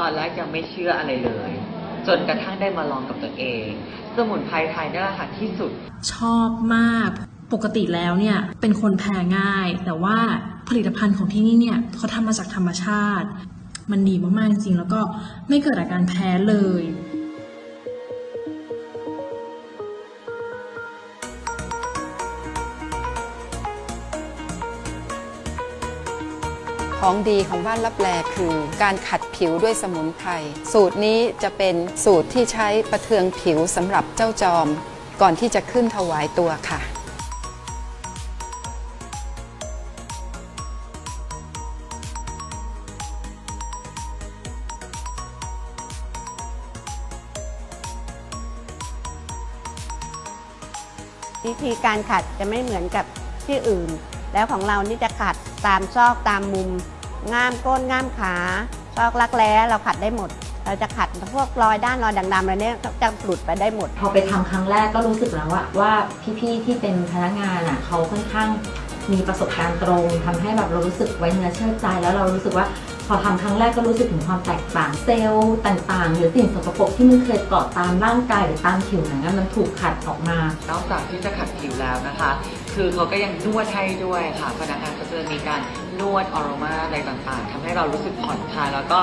ตอนแรกยังไม่เชื่ออะไรเลย จนกระทั่งได้มาลองกับตัวเอง สมุนไพรไทยนี่แหละค่ะที่สุด ชอบมากปกติแล้วเนี่ย เป็นคนแพ้ง่าย แต่ว่าผลิตภัณฑ์ของที่นี่เนี่ยเขาทำมาจากธรรมชาติ มันดีมากๆจริงๆแล้วก็ไม่เกิดอาการแพ้เลย ของดีของบ้านรับแลคือการขัดผิวด้วยสมุนไพรสูตรนี้จะเป็นสูตรที่ใช้ประเทืองผิวสำหรับเจ้าจอม ก่อนที่จะขึ้นถวายตัวค่ะวิธีการขัดจะไม่เหมือนกับที่อื่น แล้วของเรานี่จะขัดตามซอกตามมุม ง่ามก้นง่ามขาซอกรักแร้เราขัดได้หมด เราจะขัดพวกรอยด้านรอยด่างๆอะไรเนี่ยจะหลุดไปได้หมด พอไปทำครั้งแรกก็รู้สึกแล้วว่าว่าพี่ๆที่เป็นพนักงานอะเขาค่อนข้าง มีประสบการณ์ตรงทำให้แบบเรารู้สึกไว้เนื้อเชื่อใจ แล้วเรารู้สึกว่าพอทำครั้งแรกก็รู้สึกถึงความแตกต่างเซลล์ต่างๆ หรือสิ่งสกปรกที่มันเคยเกาะตามร่างกายหรือตามผิวหนังอะมันถูกขัดออกมานอกจากที่จะขัดผิวแล้วนะคะ คือเขาก็ยังนวดให้ด้วยค่ะพนักงานก็จะมีการนวดออโรมาอะไรต่างๆทำให้เรารู้สึกผ่อนคลายแล้วก็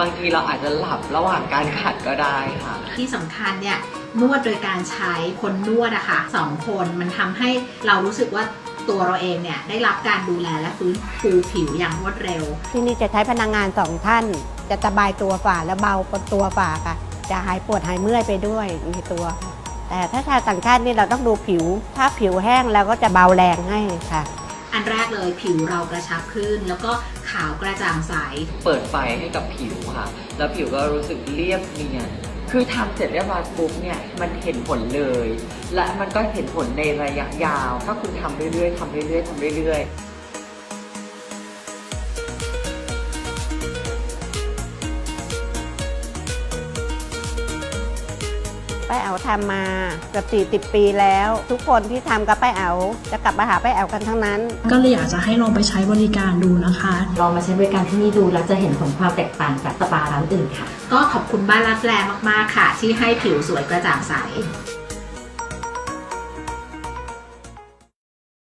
บางทีเราอาจจะหลับระหว่างการขัดก็ได้ค่ะ ที่สำคัญเนี่ยนวดโดยการใช้คนนวดอะค่ะสองคนมันทำให้เรารู้สึกว่า ตัวเราเองเนี่ยได้รับการดูแลและฟื้นฟูผิวอย่างรวดเร็ว ที่นี่จะใช้พนักงานสองท่าน จะสบายตัวฝ่าและเบาตัวฝ่าค่ะ จะหายปวดหายเมื่อยไปด้วยในตัวค่ะแต่ถ้าชาวต่างชาตินี่เราต้องดูผิว ถ้าผิวแห้งเราก็จะเบาแรงให้ค่ะ อันแรกเลยผิวเรากระชับขึ้นแล้วก็ ขาวกระจ่างใส เปิดไฟให้กับผิวค่ะ แล้วผิวก็รู้สึกเรียบเนียน คือทำเสร็จเรียบร้อยปุ๊บเนี่ย มันเห็นผลเลย และมันก็เห็นผลในระยะยาว ถ้าคุณทำเรื่อยๆทำเรื่อยๆทำเรื่อยๆ ป้าแอ๋วทำมาเกือบ40 ปีแล้ว ทุกคนที่ทำกับป้าแอ๋วจะกลับมาหาป้าแอ๋วกันทั้งนั้น ก็เลยอยากจะให้ลองไปใช้บริการดูนะคะ ลองมาใช้บริการที่นี่ดูแล้วจะเห็นผลความแตกต่างจากสปาร้านอื่นค่ะ ก็ขอบคุณบ้านรักแลมากๆค่ะ ที่ให้ผิวสวยกระจ่างใส